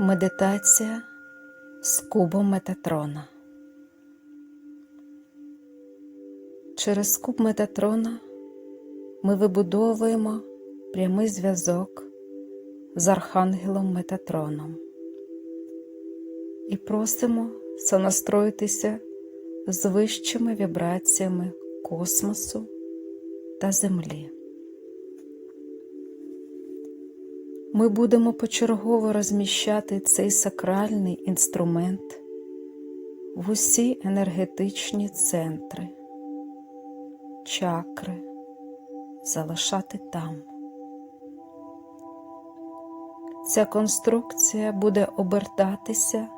Медитація з кубом Метатрона. Через куб Метатрона ми вибудовуємо прямий зв'язок з Архангелом Метатроном і просимо сонастроїтися з вищими вібраціями космосу та Землі. Ми будемо почергово розміщати цей сакральний інструмент в усі енергетичні центри, чакри, залишати там. Ця конструкція буде обертатися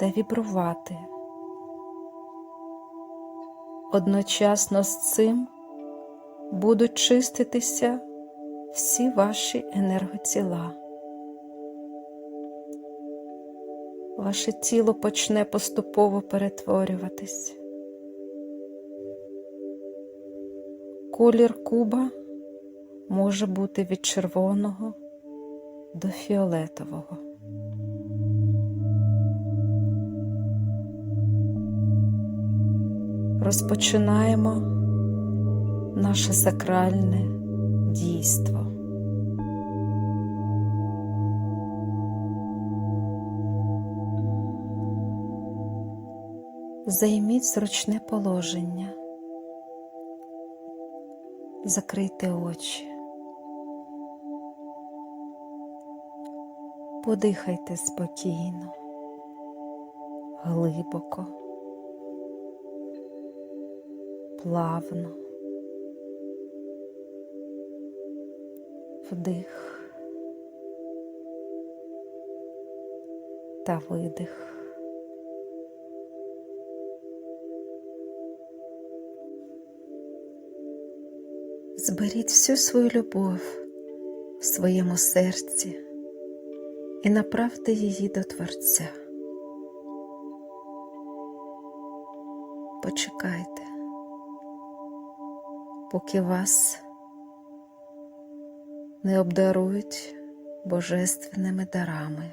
та вібрувати. Одночасно з цим будуть чиститися всі ваші енерготіла. Ваше тіло почне поступово перетворюватись. Колір куба може бути від червоного до фіолетового. Розпочинаємо наше сакральне дійство. Займіть зручне положення, закрийте очі, подихайте спокійно, глибоко, плавно. Вдих та видих. Зберіть всю свою любов в своєму серці і направте її до Творця. Почекайте, поки вас не обдарують божественними дарами.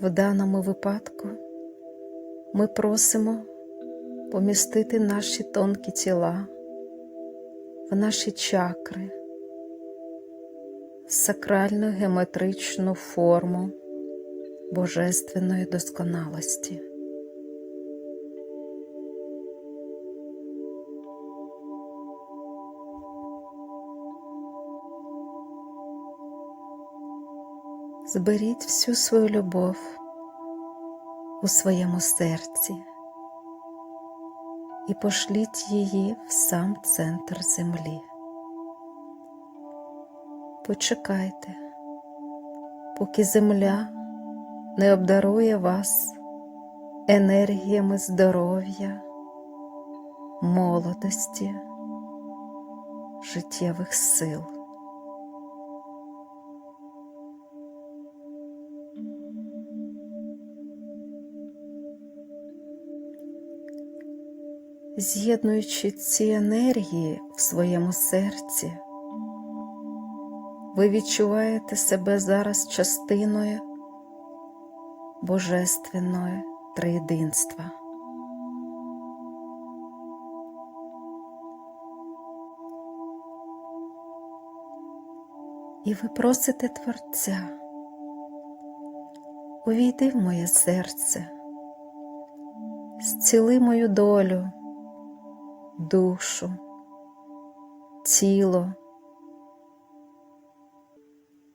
В даному випадку ми просимо помістити наші тонкі тіла в наші чакри, в сакральну геометричну форму божественної досконалості. Зберіть всю свою любов у своєму серці і пошліть її в сам центр землі. Почекайте, поки земля не обдарує вас енергіями здоров'я, молодості, життєвих сил. З'єднуючи ці енергії в своєму серці, ви відчуваєте себе зараз частиною Божественного триєдинства. І ви просите Творця, увійди в моє серце, зціли мою долю, душу, тіло.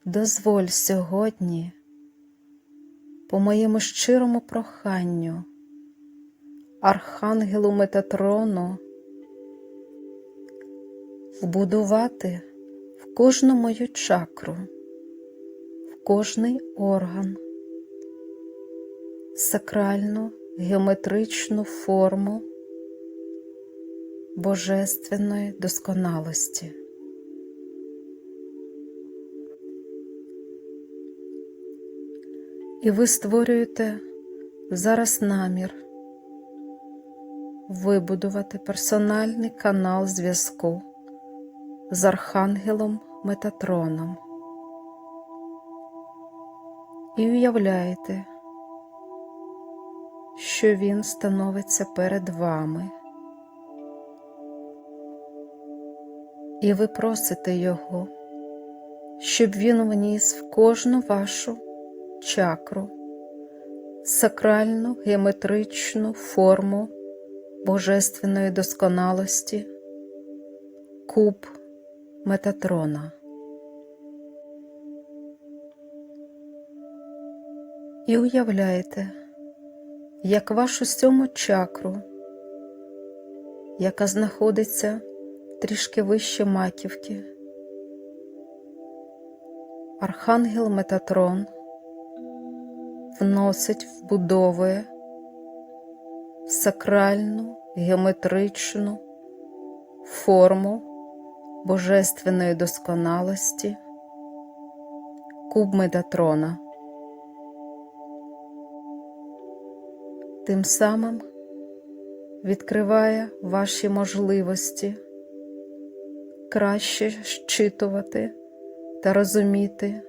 Дозволь сьогодні по моєму щирому проханню, Архангелу Метатрону, вбудувати в кожну мою чакру, в кожний орган, сакральну геометричну форму божественної досконалості. І ви створюєте зараз намір вибудувати персональний канал зв'язку з Архангелом Метатроном. І уявляєте, що він становиться перед вами. І ви просите його, щоб він вніс в кожну вашу чакру сакральну геометричну форму божественної досконалості, куб Метатрона. І уявляєте, як вашу сьому чакру, яка знаходиться трішки вище маківки, Архангел Метатрон вносить, вбудовує в сакральну геометричну форму божественної досконалості куб Метатрона. Тим самим відкриває ваші можливості краще щитувати та розуміти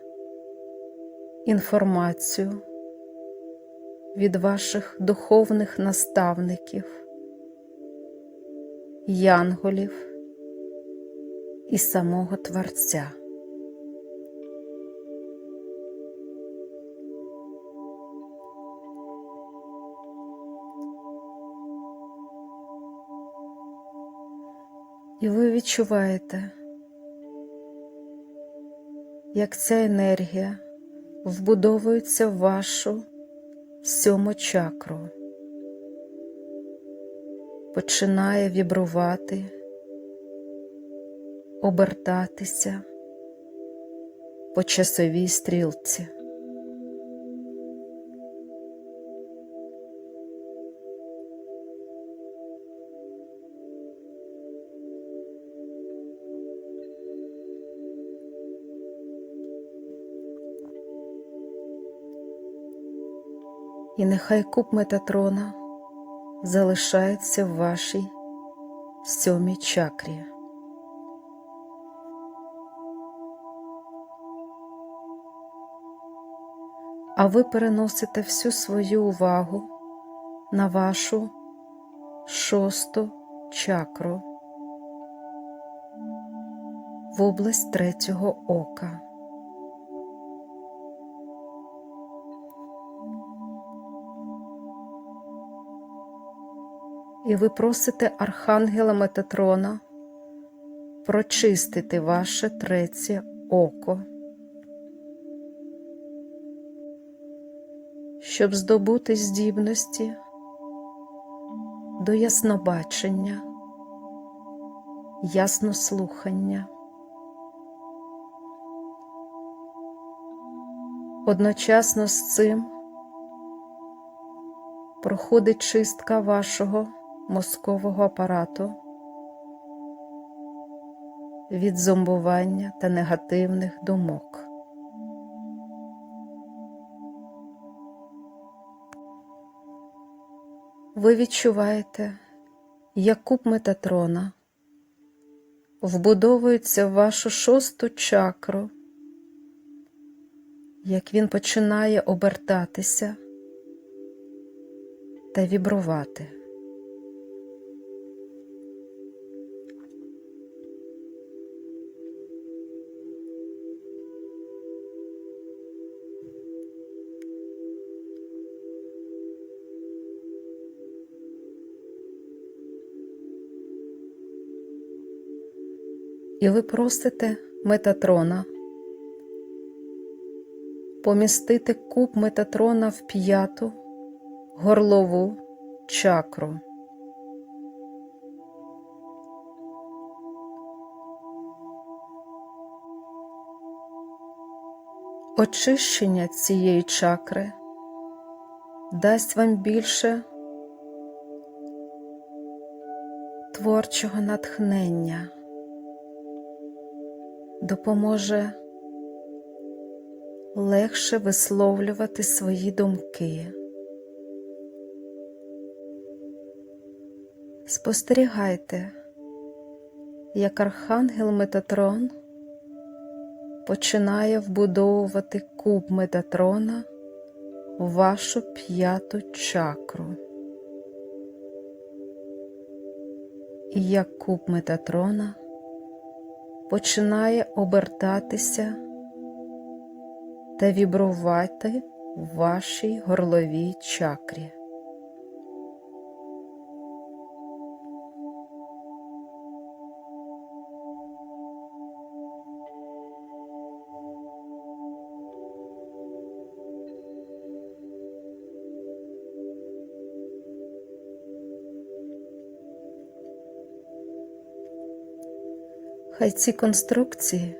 інформацію від ваших духовних наставників, янголів і самого Творця. І ви відчуваєте, як ця енергія вбудовується в вашу сьому чакру, починає вібрувати, обертатися по часовій стрілці. І нехай куб Метатрона залишається в вашій сьомій чакрі. А ви переносите всю свою увагу на вашу шосту чакру в область третього ока. І ви просите Архангела Метатрона прочистити ваше третє око, щоб здобути здібності до яснобачення, яснослухання. Одночасно з цим проходить чистка вашого мозкового апарату від зомбування та негативних думок. Ви відчуваєте, як куб Метатрона вбудовується в вашу шосту чакру, як він починає обертатися та вібрувати. І ви просите Метатрона помістити куб Метатрона в п'яту горлову чакру. Очищення цієї чакри дасть вам більше творчого натхнення, допоможе легше висловлювати свої думки. Спостерігайте, як архангел Метатрон починає вбудовувати куб Метатрона в вашу п'яту чакру. І як куб Метатрона починає обертатися та вібрувати в вашій горловій чакрі. Хай ці конструкції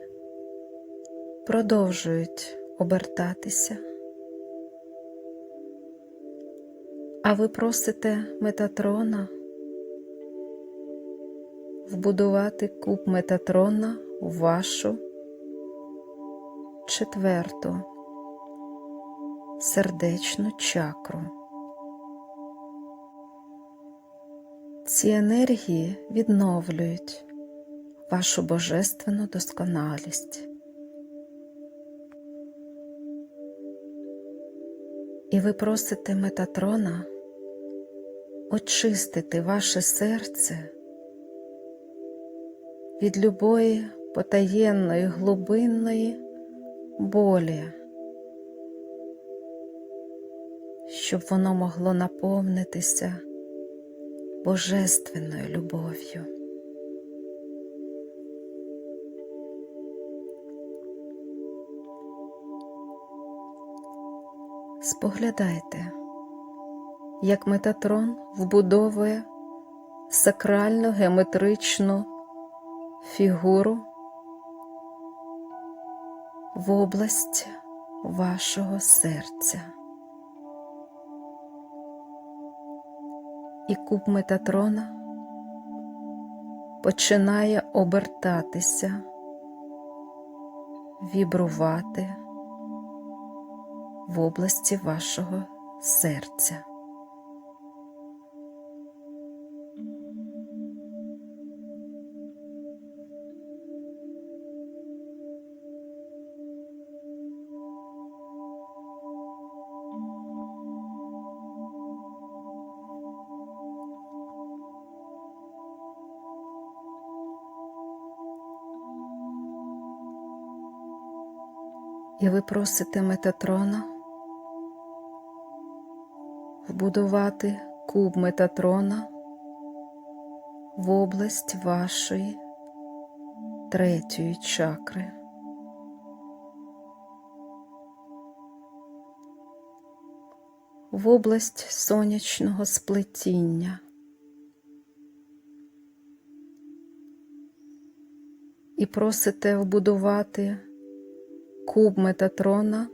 продовжують обертатися, а ви просите Метатрона вбудувати куб Метатрона в вашу четверту сердечну чакру. Ці енергії відновлюють вашу божественну досконалість. І ви просите Метатрона очистити ваше серце від любої потаєнної глибинної болі, щоб воно могло наповнитися божественною любов'ю. Споглядайте, як Метатрон вбудовує сакральну геометричну фігуру в область вашого серця. І куб Метатрона починає обертатися, вібрувати в області вашого серця. І ви просите Метатрона вбудувати куб Метатрона в область вашої третьої чакри. В область сонячного сплетіння. І просите вбудувати куб Метатрона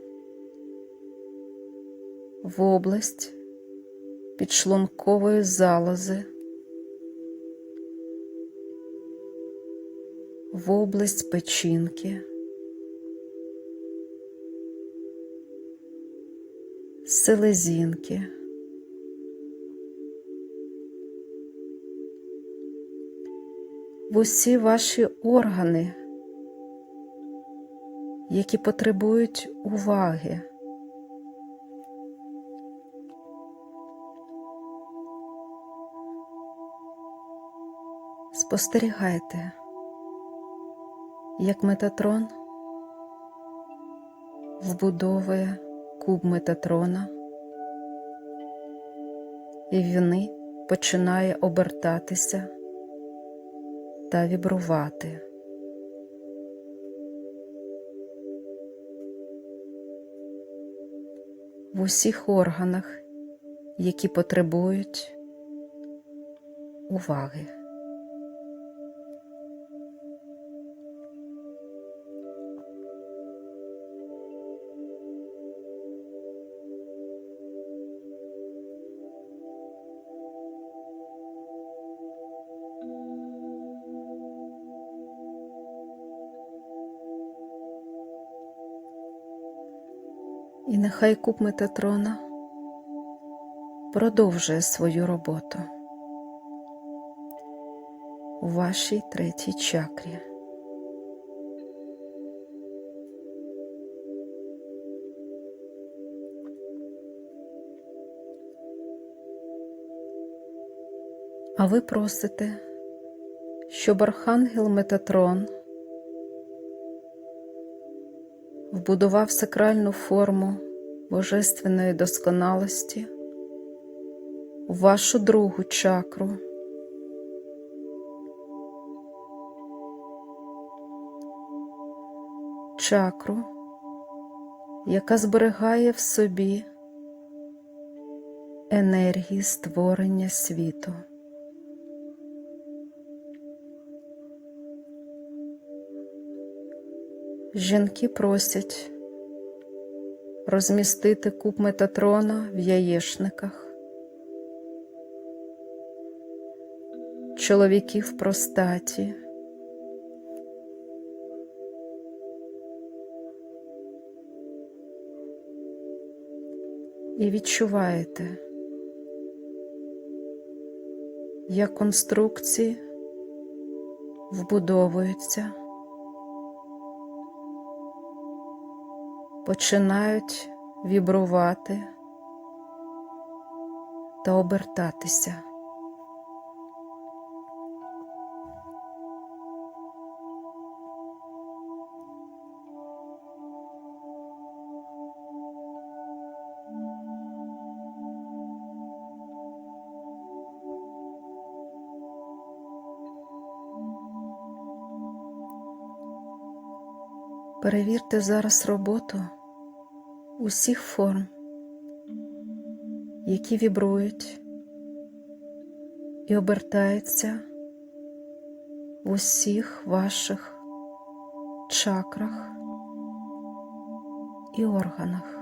в область підшлункової залози, в область печінки, селезінки. В усі ваші органи, які потребують уваги. Спостерігайте, як Метатрон вбудовує куб Метатрона, і він починає обертатися та вібрувати. В усіх органах, які потребують уваги. І нехай куб Метатрона продовжує свою роботу. у вашій третій чакрі. А ви просите, щоб Архангел Метатрон вбудував сакральну форму божественної досконалості у вашу другу чакру. Чакру, яка зберігає в собі енергії створення світу. Жінки просять розмістити куб Метатрона в яєшниках. Чоловіки в простаті. І відчуваєте, як конструкції вбудовуються. Починають вібрувати та обертатися. Перевірте зараз роботу усіх форм, які вібрують і обертаються в усіх ваших чакрах і органах.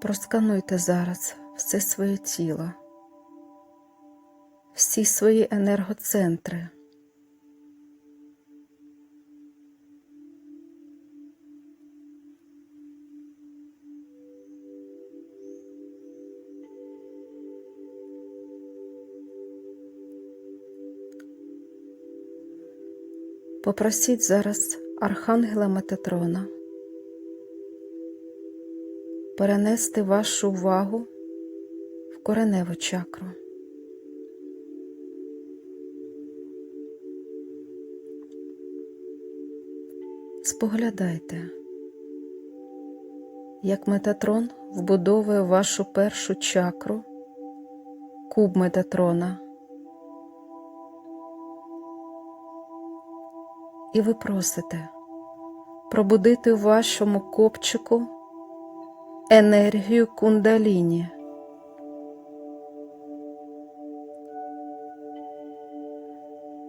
Проскануйте зараз все своє тіло, всі свої енергоцентри. Попросіть зараз Архангела Метатрона перенести вашу увагу в кореневу чакру. Споглядайте, як Метатрон вбудовує вашу першу чакру, куб Метатрона. І ви просите пробудити в вашому копчику енергію кундаліні.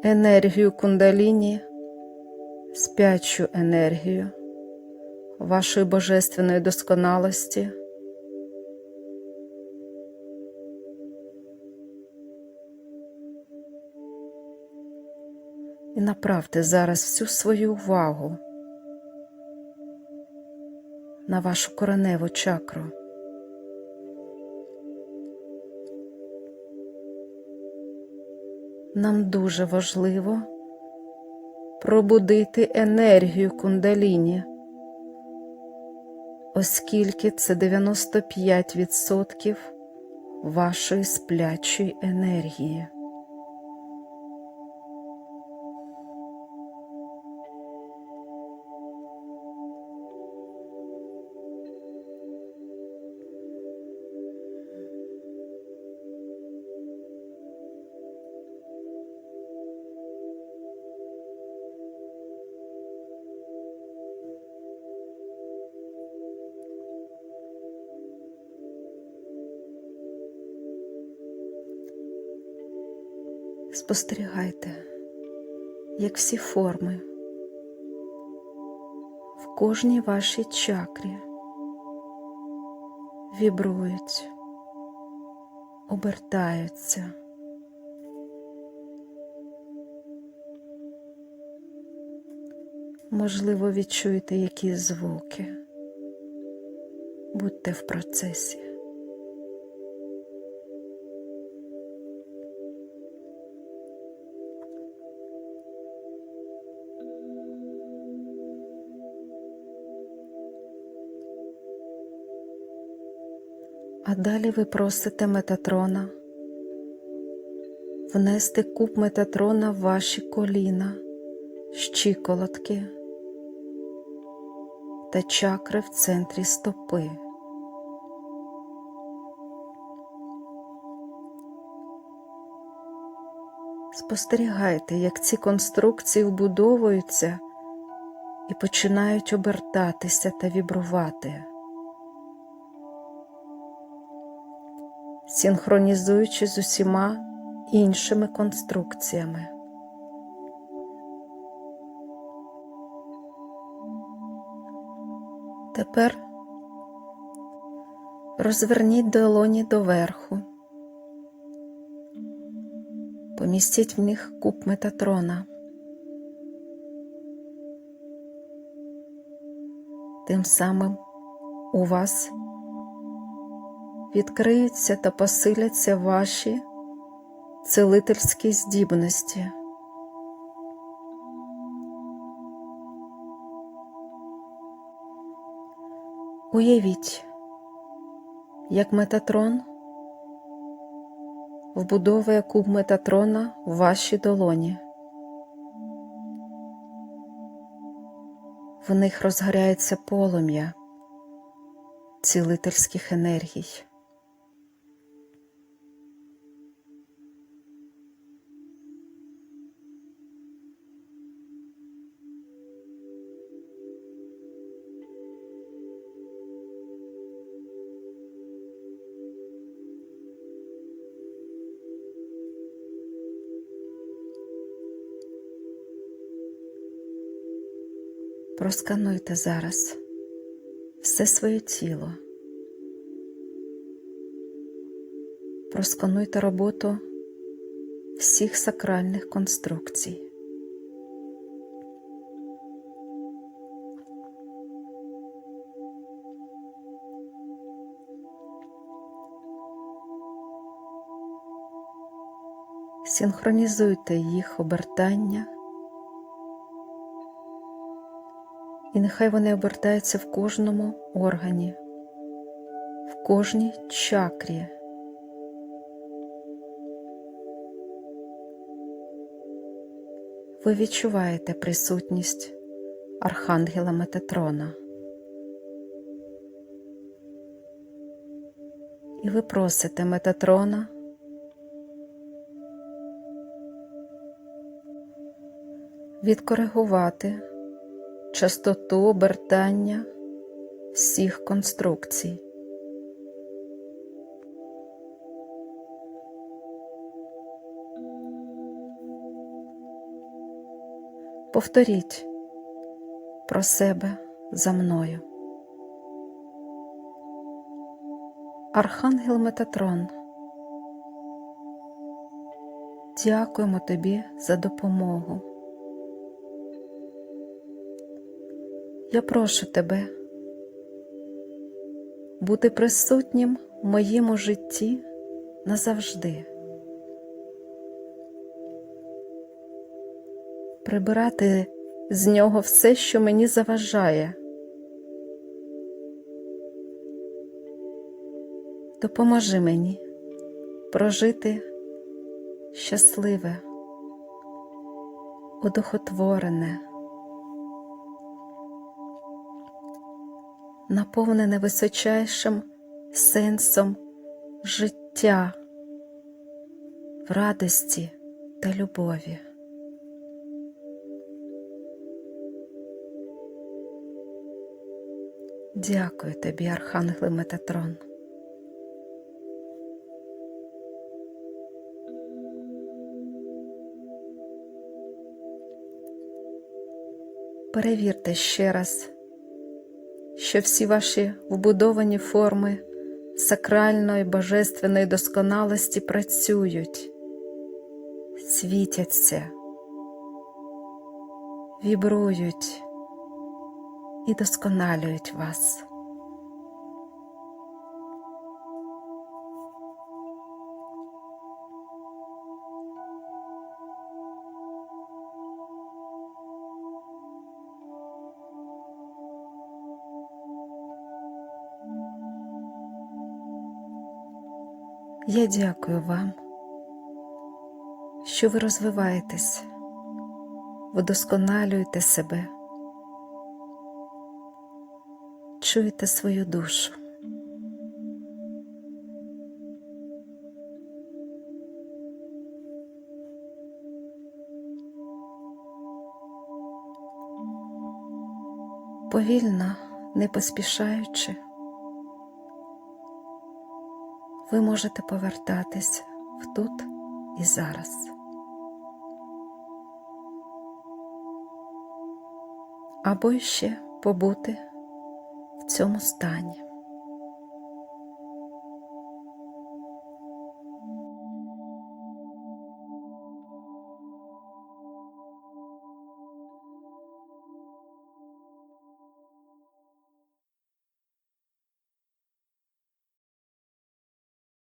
Енергію кундаліні, спячу енергію вашої божественної досконалості. І направте зараз всю свою увагу на вашу кореневу чакру. Нам дуже важливо пробудити енергію кундаліні, оскільки це 95% вашої сплячої енергії. Спостерігайте, як всі форми в кожній вашій чакрі вібрують, обертаються. Можливо, відчуєте якісь звуки. Будьте в процесі. Далі ви просите Метатрона внести куб Метатрона в ваші коліна, щиколотки та чакри в центрі стопи. Спостерігайте, як ці конструкції вбудовуються і починають обертатися та вібрувати. Синхронізуючи з усіма іншими конструкціями. Тепер розверніть долоні доверху, помістіть в них куб Метатрона. Тим самим у вас відкриються та посиляться ваші цілительські здібності. Уявіть, як Метатрон вбудовує куб Метатрона в ваші долоні. В них розгоряється полум'я цілительських енергій. Проскануйте зараз все своє тіло. Проскануйте роботу всіх сакральних конструкцій. Синхронізуйте їх обертання. І нехай вони обертаються в кожному органі, в кожній чакрі. Ви відчуваєте присутність Архангела Метатрона. І ви просите Метатрона відкоригувати частоту обертання всіх конструкцій. Повторіть про себе за мною. Архангел Метатрон. Дякуємо тобі за допомогу. Я прошу тебе бути присутнім в моєму житті назавжди, прибирати з нього все, що мені заважає. Допоможи мені прожити щасливе, одухотворене. Наповнене височайшим сенсом життя в радості та любові. Дякую тобі, Архангел Метатрон. Перевірте ще раз що всі ваші вбудовані форми сакральної божественної досконалості працюють, світяться, вібрують і досконалюють вас. Я дякую вам, що ви розвиваєтесь, вдосконалюєте себе, чуєте свою душу. Повільно, не поспішаючи, ви можете повертатись в тут і зараз. Або ще побути в цьому стані.